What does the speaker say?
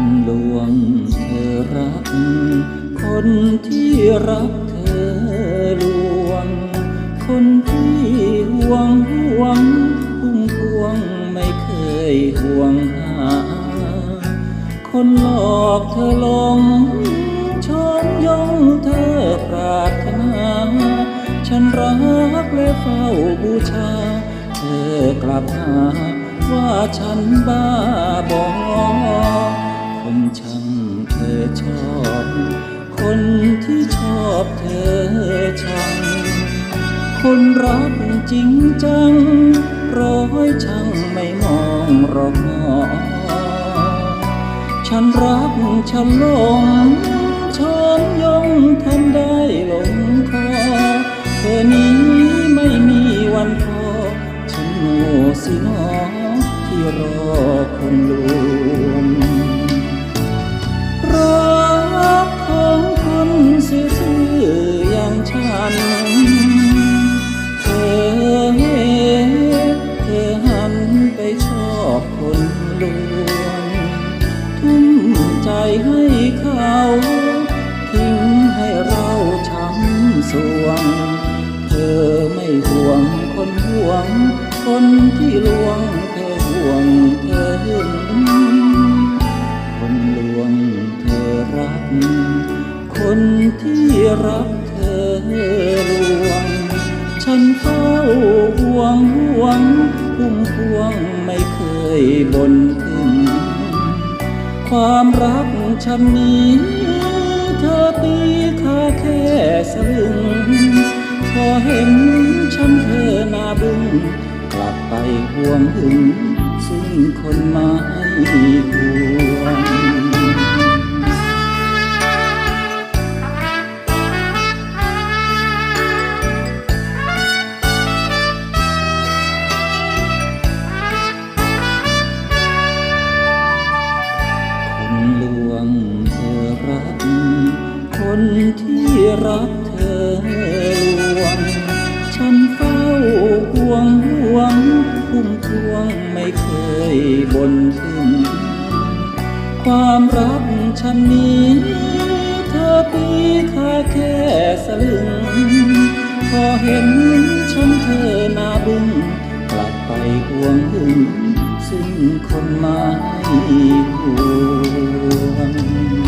มลวงเธอรัก คนที่รักเธอลวง คนที่ห่วงห่วงพุ่งพวงไม่เคยห่วงหา คนหลอกเธอลงชอนยงเธอปรารถนา ฉันรักและเฝ้าบูชา เธอกลับหาว่าฉันบ้าบอ ช่างเธอชอบ คนที่ชอบเธอชังคนรักจริงจัง ร้อยช่างไม่มองรอกหอฉันรักฉันหลงช้อนยงทำได้หลงคอเธอนี้ไม่มีวันพอฉันโง่สิหนอที่รอคนลวง ใจให้เขาทิ้งให้เราช้ำสวง เธอไม่ห่วงคนห่วง คนที่ลวงเธอห่วงเธอหึงคนลวงเธอรัก คนที่รักเธอลวง ฉันเฝ้าห่วงห่วงพุ่มพวงไม่เคยบ่นถึง ความรักฉันนี้เธอตีค่าแค่สลึง พอเห็นฉันเธอหน้าบึ้งกลับไปห่วงหึงซึ่งคนไม่ห่วร ยบนถึงความรักฉันนี้ เธอปีค่าแค่สลึง พอเห็นฉันเธอหน้าบึ้งกลับไปห่วงหึงซึ่งคนไม่ห่วง